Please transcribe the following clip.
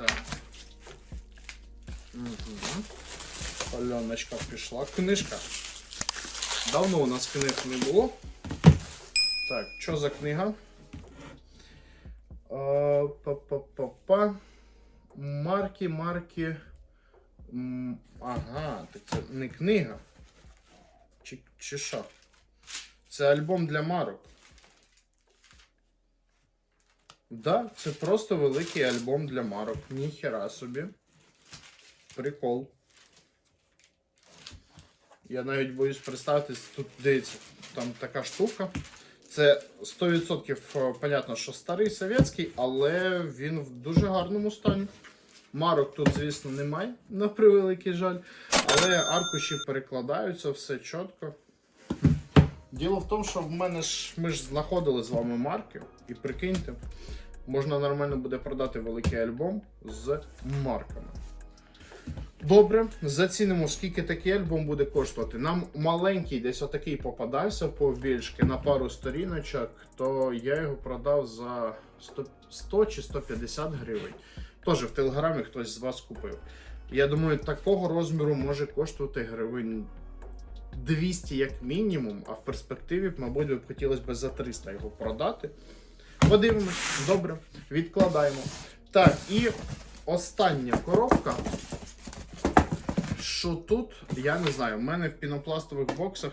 Так. Угу. Пальоночка пішла. Книжка. Давно у нас книг не було. Так, що за книга? Па-па-па-па. Марки, марки. Ага, так це не книга. Чи, чи що? Це альбом для марок. Да, це просто великий альбом для марок. Ніхера собі. Прикол. Я навіть боюсь представити, тут дивіться, там така штука. Це 100% е, понятно, що старий совєтський, але він в дуже гарному стані. Марок тут, звісно, немає, на превеликий жаль. Але аркуші перекладаються, все чітко. Діло в тому, що в мене ж ми ж знаходили з вами марки, і прикиньте, можна нормально буде продати великий альбом з марками. Добре, зацінимо, скільки такий альбом буде коштувати. Нам маленький, десь отакий попадався повбільшки на пару сторіночок, то я його продав за 100, 100 чи 150 гривень. Теж в телеграмі хтось з вас купив. Я думаю, такого розміру може коштувати гривень 200 як мінімум, а в перспективі, мабуть, хотілося б за 300 його продати. Подивимось, добре, відкладаємо. Так, і остання коробка. Що тут, я не знаю. в мене в пінопластових боксах